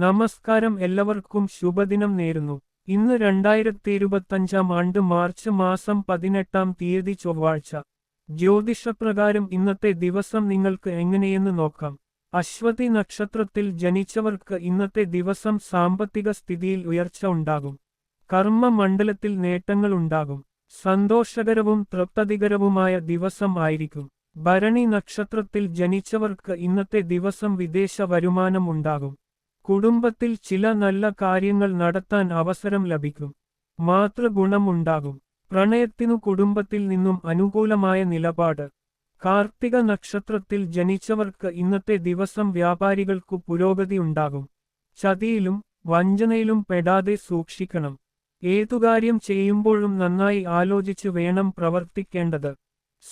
നമസ്കാരം എല്ലാവർക്കും ശുഭദിനം നേരുന്നു. ഇന്ന് രണ്ടായിരത്തി ഇരുപത്തഞ്ചാം ആണ്ട് മാർച്ച് മാസം പതിനെട്ടാം തീയതി ചൊവ്വാഴ്ച. ജ്യോതിഷപ്രകാരം ഇന്നത്തെ ദിവസം നിങ്ങൾക്ക് എങ്ങനെയെന്ന് നോക്കാം. അശ്വതി നക്ഷത്രത്തിൽ ജനിച്ചവർക്ക് ഇന്നത്തെ ദിവസം സാമ്പത്തിക സ്ഥിതിയിൽ ഉയർച്ച ഉണ്ടാകും. കർമ്മ മണ്ഡലത്തിൽ നേട്ടങ്ങൾ ഉണ്ടാകും. സന്തോഷകരവും തൃപ്തതികരവുമായ ദിവസം ആയിരിക്കും. ഭരണി നക്ഷത്രത്തിൽ ജനിച്ചവർക്ക് ഇന്നത്തെ ദിവസം വിദേശ വരുമാനം ഉണ്ടാകും. കുടുംബത്തിൽ ചില നല്ല കാര്യങ്ങൾ നടത്താൻ അവസരം ലഭിക്കും. മാതൃഗുണമുണ്ടാകും. പ്രണയത്തിനു കുടുംബത്തിൽ നിന്നും അനുകൂലമായ നിലപാട്. കാർത്തിക നക്ഷത്രത്തിൽ ജനിച്ചവർക്ക് ഇന്നത്തെ ദിവസം വ്യാപാരികൾക്കു പുരോഗതി ഉണ്ടാകും. ചതിയിലും വഞ്ചനയിലും പെടാതെ സൂക്ഷിക്കണം. ഏതു കാര്യം ചെയ്യുമ്പോഴും നന്നായി ആലോചിച്ച് വേണം പ്രവർത്തിക്കേണ്ടത്.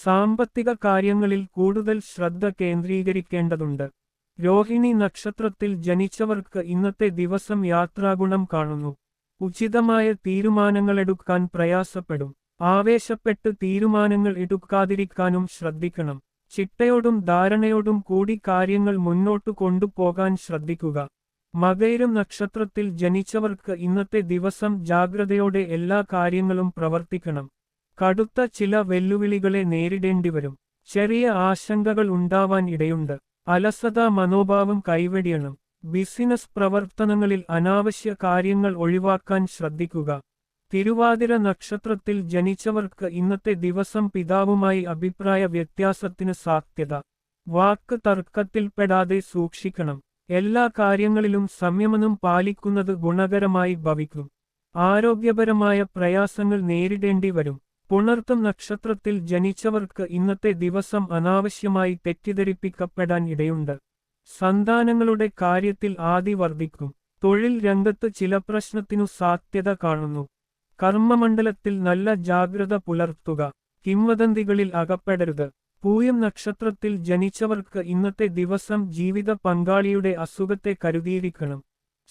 സാമ്പത്തിക കാര്യങ്ങളിൽ കൂടുതൽ ശ്രദ്ധ കേന്ദ്രീകരിക്കേണ്ടതുണ്ട്. രോഹിണി നക്ഷത്രത്തിൽ ജനിച്ചവർക്ക് ഇന്നത്തെ ദിവസം യാത്രാഗുണം കാണുന്നു. ഉചിതമായ തീരുമാനങ്ങളെടുക്കാൻ പ്രയാസപ്പെടും. ആവേശപ്പെട്ട് തീരുമാനങ്ങൾ എടുക്കാതിരിക്കാനും ശ്രദ്ധിക്കണം. ചിട്ടയോടും ധാരണയോടും കൂടി കാര്യങ്ങൾ മുന്നോട്ടു കൊണ്ടുപോകാൻ ശ്രദ്ധിക്കുക. മകയിരം നക്ഷത്രത്തിൽ ജനിച്ചവർക്ക് ഇന്നത്തെ ദിവസം ജാഗ്രതയോടെ എല്ലാ കാര്യങ്ങളും പ്രവർത്തിക്കണം. കടുത്ത ചില വെല്ലുവിളികളെ നേരിടേണ്ടിവരും. ചെറിയ ആശങ്കകൾ ഉണ്ടാവാൻ ഇടയുണ്ട്. അലസത മനോഭാവം കൈവെടിയണം. ബിസിനസ് പ്രവർത്തനങ്ങളിൽ അനാവശ്യ കാര്യങ്ങൾ ഒഴിവാക്കാൻ ശ്രദ്ധിക്കുക. തിരുവാതിര നക്ഷത്രത്തിൽ ജനിച്ചവർക്ക് ഇന്നത്തെ ദിവസം പിതാവുമായി അഭിപ്രായ വ്യത്യാസത്തിന് സാധ്യത. വാക്ക് തർക്കത്തിൽപ്പെടാതെ സൂക്ഷിക്കണം. എല്ലാ കാര്യങ്ങളിലും സംയമനം പാലിക്കുന്നത് ഗുണകരമായി ഭവിക്കും. ആരോഗ്യപരമായ പ്രയാസങ്ങൾ നേരിടേണ്ടി വരും. പുണർത്തം നക്ഷത്രത്തിൽ ജനിച്ചവർക്ക് ഇന്നത്തെ ദിവസം അനാവശ്യമായി തെറ്റിദ്ധരിപ്പിക്കപ്പെടാൻ ഇടയുണ്ട്. സന്താനങ്ങളുടെ കാര്യത്തിൽ ആദി വർദ്ധിക്കും. തൊഴിൽ രംഗത്ത് ചില പ്രശ്നത്തിനു സാധ്യത കാണുന്നു. കർമ്മമണ്ഡലത്തിൽ നല്ല ജാഗ്രത പുലർത്തുക. കിംവദന്തികളിൽ അകപ്പെടരുത്. പൂയം നക്ഷത്രത്തിൽ ജനിച്ചവർക്ക് ഇന്നത്തെ ദിവസം ജീവിത പങ്കാളിയുടെ അസുഖത്തെ കരുതിയിരിക്കണം.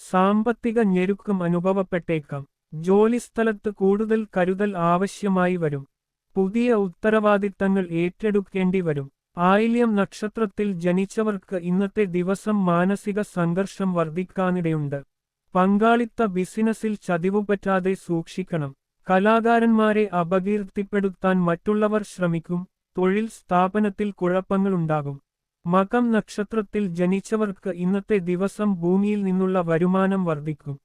സാമ്പത്തിക ഞെരുക്കം അനുഭവപ്പെട്ടേക്കാം. ജോലിസ്ഥലത്ത് കൂടുതൽ കരുതൽ ആവശ്യമായി വരും. പുതിയ ഉത്തരവാദിത്തങ്ങൾ ഏറ്റെടുക്കേണ്ടി വരും. ആയില്യം നക്ഷത്രത്തിൽ ജനിച്ചവർക്ക് ഇന്നത്തെ ദിവസം മാനസിക സംഘർഷം വർദ്ധിക്കാനിടയുണ്ട്. പങ്കാളിത്ത ബിസിനസ്സിൽ ചതിവുപറ്റാതെ സൂക്ഷിക്കണം. കലാകാരന്മാരെ അപകീർത്തിപ്പെടുത്താൻ മറ്റുള്ളവർ ശ്രമിക്കും. തൊഴിൽ സ്ഥാപനത്തിൽ കുഴപ്പങ്ങളുണ്ടാകും. മകം നക്ഷത്രത്തിൽ ജനിച്ചവർക്ക് ഇന്നത്തെ ദിവസം ഭൂമിയിൽ നിന്നുള്ള വരുമാനം വർദ്ധിക്കും.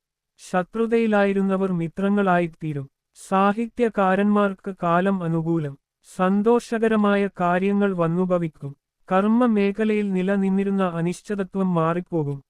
ശത്രുതയിലായിരുന്നവർ മിത്രങ്ങളായിത്തീരും. സാഹിത്യകാരന്മാർക്ക് കാലം അനുകൂലം. സന്തോഷകരമായ കാര്യങ്ങൾ വന്നുഭവിക്കും. കർമ്മ മേഖലയിൽ നിലനിന്നിരുന്ന അനിശ്ചിതത്വം മാറിപ്പോകും.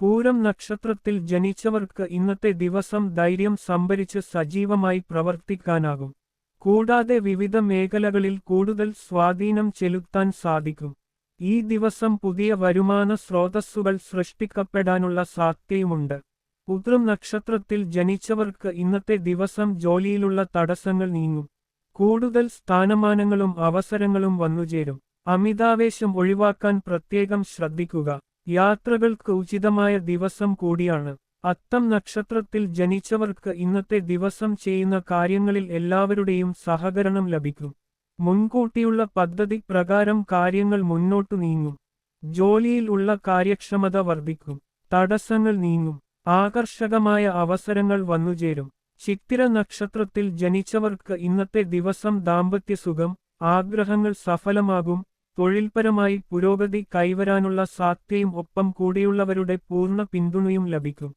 പൂരം നക്ഷത്രത്തിൽ ജനിച്ചവർക്ക് ഇന്നത്തെ ദിവസം ധൈര്യം സംഭരിച്ച് സജീവമായി പ്രവർത്തിക്കാനാകും. കൂടാതെ വിവിധ മേഖലകളിൽ കൂടുതൽ സ്വാധീനം ചെലുത്താൻ സാധിക്കും. ഈ ദിവസം പുതിയ വരുമാന സ്രോതസ്സുകൾ സൃഷ്ടിക്കപ്പെടാനുള്ള സാധ്യതയുമുണ്ട്. ഉത്രം നക്ഷത്രത്തിൽ ജനിച്ചവർക്ക് ഇന്നത്തെ ദിവസം ജോലിയിലുള്ള തടസ്സങ്ങൾ നീങ്ങും. കൂടുതൽ സ്ഥാനമാനങ്ങളും അവസരങ്ങളും വന്നുചേരും. അമിതാവേശം ഒഴിവാക്കാൻ പ്രത്യേകം ശ്രദ്ധിക്കുക. യാത്രകൾക്ക് ഉചിതമായ ദിവസം കൂടിയാണ്. അത്തം നക്ഷത്രത്തിൽ ജനിച്ചവർക്ക് ഇന്നത്തെ ദിവസം ചെയ്യുന്ന കാര്യങ്ങളിൽ എല്ലാവരുടെയും സഹകരണം ലഭിക്കും. മുൻകൂട്ടിയുള്ള പദ്ധതി പ്രകാരം കാര്യങ്ങൾ മുന്നോട്ടു നീങ്ങും. ജോലിയിൽ ഉള്ള കാര്യക്ഷമത വർദ്ധിക്കും. തടസ്സങ്ങൾ നീങ്ങും. ആകർഷകമായ അവസരങ്ങൾ വന്നുചേരും. ചിത്തിര നക്ഷത്രത്തിൽ ജനിച്ചവർക്ക് ഇന്നത്തെ ദിവസം ദാമ്പത്യസുഖം ആഗ്രഹങ്ങൾ സഫലമാകും തൊഴിൽപരമായി പുരോഗതി കൈവരാനുള്ള സാധ്യയും ഒപ്പം കൂടിയുള്ളവരുടെ പൂർണ പിന്തുണയും ലഭിക്കും.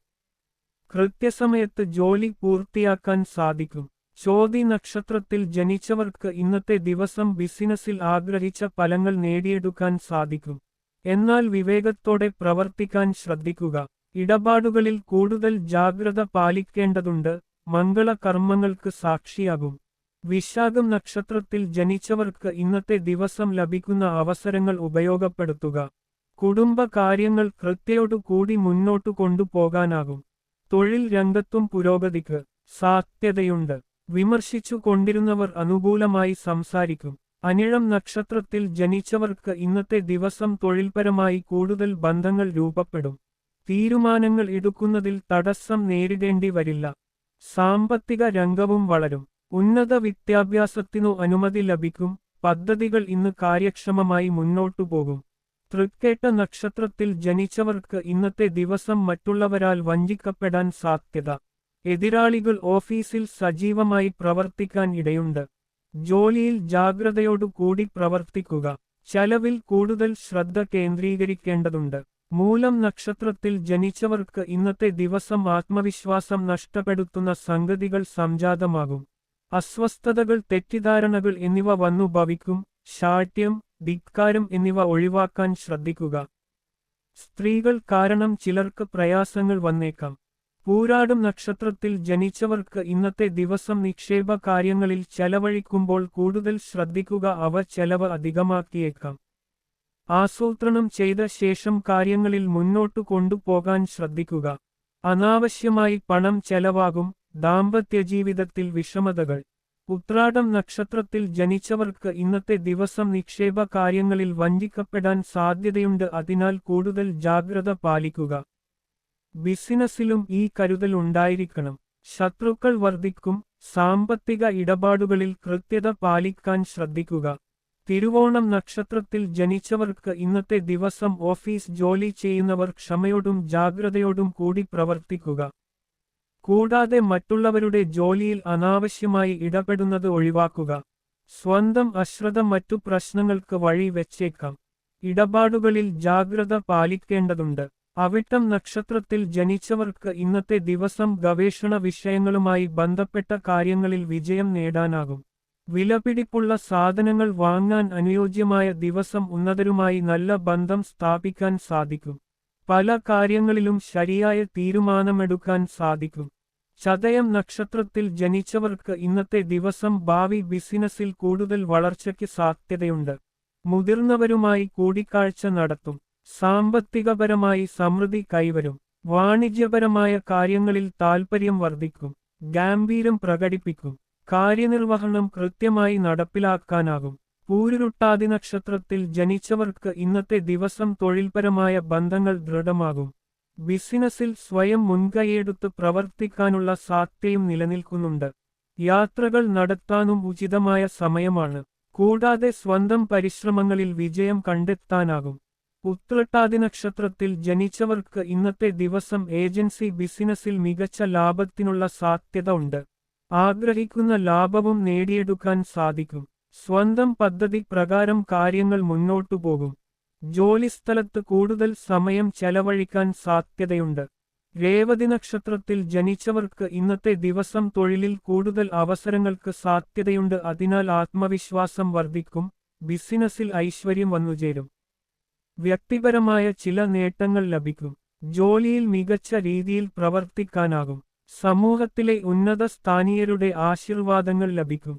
കൃത്യസമയത്ത് ജോലി പൂർത്തിയാക്കാൻ സാധിക്കും. ചോതി നക്ഷത്രത്തിൽ ജനിച്ചവർക്ക് ഇന്നത്തെ ദിവസം ബിസിനസ്സിൽ ആഗ്രഹിച്ച ഫലങ്ങൾ നേടിയെടുക്കാൻ സാധിക്കും. എന്നാൽ വിവേകത്തോടെ പ്രവർത്തിക്കാൻ ശ്രദ്ധിക്കുക. ഇടപാടുകളിൽ കൂടുതൽ ജാഗ്രത പാലിക്കേണ്ടതുണ്ട് മംഗളകർമ്മങ്ങൾക്ക് സാക്ഷിയാകും. വിശാഖം നക്ഷത്രത്തിൽ ജനിച്ചവർക്ക് ഇന്നത്തെ ദിവസം ലഭിക്കുന്ന അവസരങ്ങൾ ഉപയോഗപ്പെടുത്തുക. കുടുംബ കാര്യങ്ങൾ കൃത്യയോടുകൂടി മുന്നോട്ടു കൊണ്ടുപോകാനാകും. തൊഴിൽ രംഗത്തും പുരോഗതിക്ക് സാധ്യതയുണ്ട്. വിമർശിച്ചു കൊണ്ടിരുന്നവർ അനുകൂലമായി സംസാരിക്കും. അനിഴം നക്ഷത്രത്തിൽ ജനിച്ചവർക്ക് ഇന്നത്തെ ദിവസം തൊഴിൽപരമായി കൂടുതൽ ബന്ധങ്ങൾ രൂപപ്പെടും. തീരുമാനങ്ങൾ എടുക്കുന്നതിൽ തടസ്സം നേരിടേണ്ടി വരില്ല. സാമ്പത്തിക രംഗവും വളരും. ഉന്നത വിദ്യാഭ്യാസത്തിനു അനുമതി ലഭിക്കും. പദ്ധതികൾ ഇന്ന് കാര്യക്ഷമമായി മുന്നോട്ടു പോകും. തൃക്കേട്ട നക്ഷത്രത്തിൽ ജനിച്ചവർക്ക് ഇന്നത്തെ ദിവസം മറ്റുള്ളവരാൽ വഞ്ചിക്കപ്പെടാൻ സാധ്യത. എതിരാളികൾ ഓഫീസിൽ സജീവമായി പ്രവർത്തിക്കാൻ ഇടയുണ്ട്. ജോലിയിൽ ജാഗ്രതയോടു കൂടി പ്രവർത്തിക്കുക. ചെലവിൽ കൂടുതൽ ശ്രദ്ധ കേന്ദ്രീകരിക്കേണ്ടതുണ്ട്. മൂലം നക്ഷത്രത്തിൽ ജനിച്ചവർക്ക് ഇന്നത്തെ ദിവസം ആത്മവിശ്വാസം നഷ്ടപ്പെടുത്തുന്ന സംഗതികൾ സംജാതമാകും. അസ്വസ്ഥതകൾ തെറ്റിദ്ധാരണകൾ എന്നിവ വന്നു ഭവിക്കും. ശാഠ്യം ധിക്കാരം എന്നിവ ഒഴിവാക്കാൻ ശ്രദ്ധിക്കുക. സ്ത്രീകൾ കാരണം ചിലർക്ക് പ്രയാസങ്ങൾ വന്നേക്കാം. പൂരാടും നക്ഷത്രത്തിൽ ജനിച്ചവർക്ക് ഇന്നത്തെ ദിവസം നിക്ഷേപ കാര്യങ്ങളിൽ ചെലവഴിക്കുമ്പോൾ കൂടുതൽ ശ്രദ്ധിക്കുക. അവ ചെലവ് അധികമാക്കിയേക്കാം. ആസൂത്രണം ചെയ്ത ശേഷം കാര്യങ്ങളിൽ മുന്നോട്ടു കൊണ്ടുപോകാൻ ശ്രദ്ധിക്കുക. അനാവശ്യമായി പണം ചെലവാകും ദാമ്പത്യജീവിതത്തിൽ വിഷമതകൾ. ഉത്രാടം നക്ഷത്രത്തിൽ ജനിച്ചവർക്ക് ഇന്നത്തെ ദിവസം നിക്ഷേപ കാര്യങ്ങളിൽ വഞ്ചിക്കപ്പെടാൻ സാധ്യതയുണ്ട് അതിനാൽ കൂടുതൽ ജാഗ്രത പാലിക്കുക. ബിസിനസ്സിലും ഈ കരുതൽ ഉണ്ടായിരിക്കണം. ശത്രുക്കൾ വർദ്ധിക്കും സാമ്പത്തിക ഇടപാടുകളിൽ കൃത്യത പാലിക്കാൻ ശ്രദ്ധിക്കുക. തിരുവോണം നക്ഷത്രത്തിൽ ജനിച്ചവർക്ക് ഇന്നത്തെ ദിവസം ഓഫീസ് ജോലി ചെയ്യുന്നവർ ക്ഷമയോടും ജാഗ്രതയോടും കൂടി പ്രവർത്തിക്കുക. കൂടാതെ മറ്റുള്ളവരുടെ ജോലിയിൽ അനാവശ്യമായി ഇടപെടുന്നത് ഒഴിവാക്കുക. സ്വന്തം അശ്രദ്ധ മറ്റു പ്രശ്നങ്ങൾക്ക് വഴി വെച്ചേക്കാം. ഇടപാടുകളിൽ ജാഗ്രത പാലിക്കേണ്ടതുണ്ട്. അവിട്ടം നക്ഷത്രത്തിൽ ജനിച്ചവർക്ക് ഇന്നത്തെ ദിവസം ഗവേഷണ വിഷയങ്ങളുമായി ബന്ധപ്പെട്ട കാര്യങ്ങളിൽ വിജയം നേടാനാകും. വിലപിടിപ്പുള്ള സാധനങ്ങൾ വാങ്ങാൻ അനുയോജ്യമായ ദിവസം ഉന്നതരുമായി നല്ല ബന്ധം സ്ഥാപിക്കാൻ സാധിക്കും. പല കാര്യങ്ങളിലും ശരിയായ തീരുമാനമെടുക്കാൻ സാധിക്കും. ചതയം നക്ഷത്രത്തിൽ ജനിച്ചവർക്ക് ഇന്നത്തെ ദിവസം ഭാവി ബിസിനസ്സിൽ കൂടുതൽ വളർച്ചയ്ക്ക് സാധ്യതയുണ്ട്. മുതിർന്നവരുമായി കൂടിക്കാഴ്ച നടത്തും. സാമ്പത്തികപരമായി സമൃദ്ധി കൈവരും. വാണിജ്യപരമായ കാര്യങ്ങളിൽ താൽപ്പര്യം വർദ്ധിക്കും. ഗാംഭീര്യം പ്രകടിപ്പിക്കും. കാര്യനിർവഹണം കൃത്യമായി നടപ്പിലാക്കാനാകും. പൂരുരുട്ടാതി നക്ഷത്രത്തിൽ ജനിച്ചവർക്ക് ഇന്നത്തെ ദിവസം തൊഴിൽപരമായ ബന്ധങ്ങൾ ദൃഢമാകും. ബിസിനസ്സിൽ സ്വയം മുൻകൈയെടുത്ത് പ്രവർത്തിക്കാനുള്ള സാധ്യയും നിലനിൽക്കുന്നുണ്ട്. യാത്രകൾ നടത്താനും ഉചിതമായ സമയമാണ്. കൂടാതെ സ്വന്തം പരിശ്രമങ്ങളിൽ വിജയം കണ്ടെത്താനാകും. ഉത്രട്ടാതി നക്ഷത്രത്തിൽ ജനിച്ചവർക്ക് ഇന്നത്തെ ദിവസം ഏജൻസി ബിസിനസ്സിൽ മികച്ച ലാഭത്തിനുള്ള സാധ്യത ഉണ്ട്. ആഗ്രഹിക്കുന്ന ലാഭവും നേടിയെടുക്കാൻ സാധിക്കും. സ്വന്തം പദ്ധതി പ്രകാരം കാര്യങ്ങൾ മുന്നോട്ടു പോകും. ജോലിസ്ഥലത്ത് കൂടുതൽ സമയം ചെലവഴിക്കാൻ സാധ്യതയുണ്ട്. രേവതി നക്ഷത്രത്തിൽ ജനിച്ചവർക്ക് ഇന്നത്തെ ദിവസം തൊഴിലിൽ കൂടുതൽ അവസരങ്ങൾക്ക് സാധ്യതയുണ്ട്. അതിനാൽ ആത്മവിശ്വാസം വർദ്ധിക്കും. ബിസിനസ്സിൽ ഐശ്വര്യം വന്നുചേരും വ്യക്തിപരമായ ചില നേട്ടങ്ങൾ ലഭിക്കും. ജോലിയിൽ മികച്ച രീതിയിൽ പ്രവർത്തിക്കാനാകും. സമൂഹത്തിലെ ഉന്നത സ്ഥാനീയരുടെ ആശീർവാദങ്ങൾ ലഭിക്കും.